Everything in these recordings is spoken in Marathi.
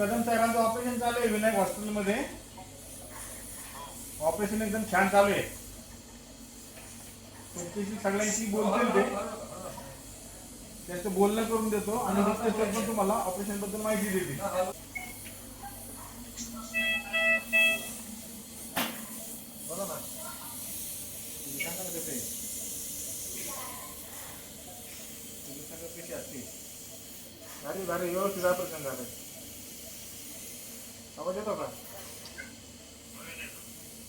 कदम साहेबांचं ऑपरेशन चालू आहे विनायक हॉस्पिटलमध्ये. ऑपरेशन एकदम छान चालू आहे. तुमच्याशी सगळ्यांशी बोलतील ते. त्याचं बोलणं करून देतो आणि डॉक्टर पण तुम्हाला ऑपरेशनबद्दल माहिती देतील. बोला ना. तुम्ही सांगा ना कसं आहे. तुम्ही सांगा कशी असते भारी भारी व्यवस्थित ऑपरेशन आवाज येतो का?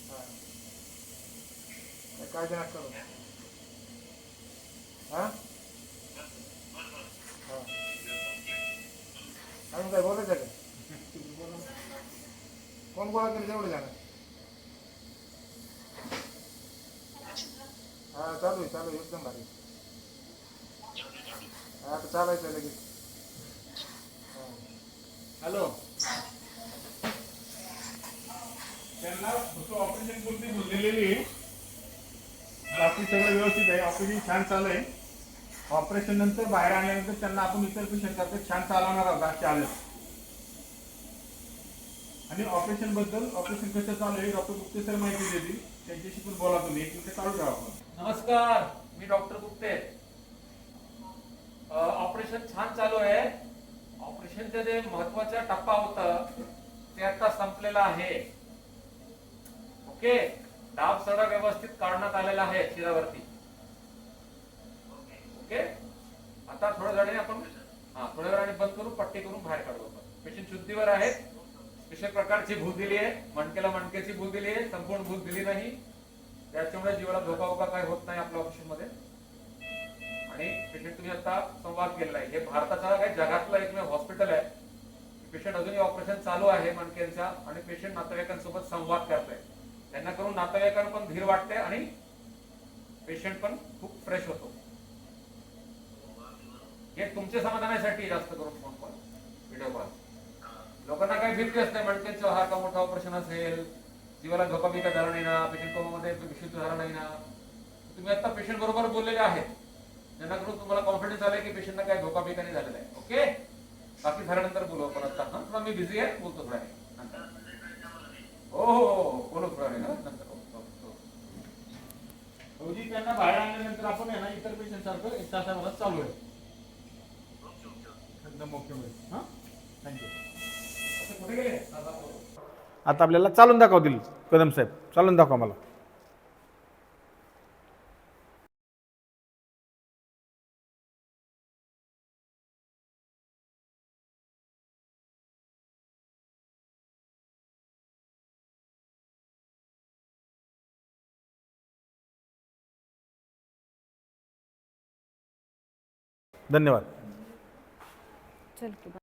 हा. काय काळजी नका करू? हा? हा. अजून काय बोलायचं का? कोण गोळा केलं तेवढं जाणार हा चालू आहे चालू आहे. एकदम भारी. आता चालायचं लगेच. हॅलो त्यांना फक्त ऑपरेशन पुरती बोललेली बाकी सगळं व्यवस्थित आहे. ऑपरेशन छान चालू आहे. ऑपरेशन नंतर बाहेर आल्यानंतर त्यांना आपण इतर पेशंट करतो छान चालवणार आहोत आजच्या आलं आणि ऑपरेशनबद्दल ऑपरेशन कसं चालू आहे डॉक्टर गुप्ते सर माहिती देतील. त्यांच्याशी पण बोला तुम्ही. एक मिनिट चालू ठेवा आपण. नमस्कार. मी डॉक्टर गुप्ते. ऑपरेशन छान चालू आहे. ऑपरेशनचा जे महत्त्वाचा टप्पा होता ते आता संपलेला आहे. ओके डाब सगळं व्यवस्थित काढण्यात आलेला आहे शिरावरती. ओके? आता थोड्या वेळाने आपण हा थोड्या वेळाने बंद करून पट्टी करून बाहेर काढू आपण. पेशंट शुद्धीवर आहेत विशेष प्रकारची भूक दिली आहे. मणकेला मणक्याची भूक दिली आहे. संपूर्ण भूक दिली नाही. त्याच्यामुळे जीवाला धोका वोका काही होत नाही आपल्या ऑपरेशनमध्ये. आणि पेशंट तुम्ही आता संवाद केलेला आहे. हे भारताचा काही जगातलं एकमेव हॉस्पिटल आहे. पेशंट अजूनही ऑपरेशन चालू आहे मणक्यांचा. आणि पेशंट नातेवाईकांसोबत संवाद करताय त्यांना करून नातेवाईकांना पण धीर वाटते आणि पेशंट पण खूप फ्रेश होतो. हे तुमच्या समाधानासाठी जास्त करून फोन कॉल व्हिडिओ कॉल लोकांना काही भीती असते म्हणते हा का मोठा ऑपरेशन असेल? जीवाला धोका बिका झाला नाही ना? पेशंट कोमामध्ये विशुद्ध झाला नाही ना? तुम्ही आता पेशंट बरोबर बोललेले आहेत. जेणेकरून तुम्हाला कॉन्फिडन्स आलाय की पेशंटला काही धोका बिका नाही झालेला आहे. ओके बाकी झाल्यानंतर बोलू आपण आता. हा मी बिझी आहे बोलतो थोड्या हो हो हो हो. भाऊजी त्यांना बाहेर आणल्यानंतर आपण आहे ना इतर पेशंट सारखं एक तासाभरात चालू आहे. एकदम ओके होईल. हां? थँक्यू आता आता आपल्याला चालून दाखवतील कदम साहेब. चालून दाखवा मला धन्यवाद. चल की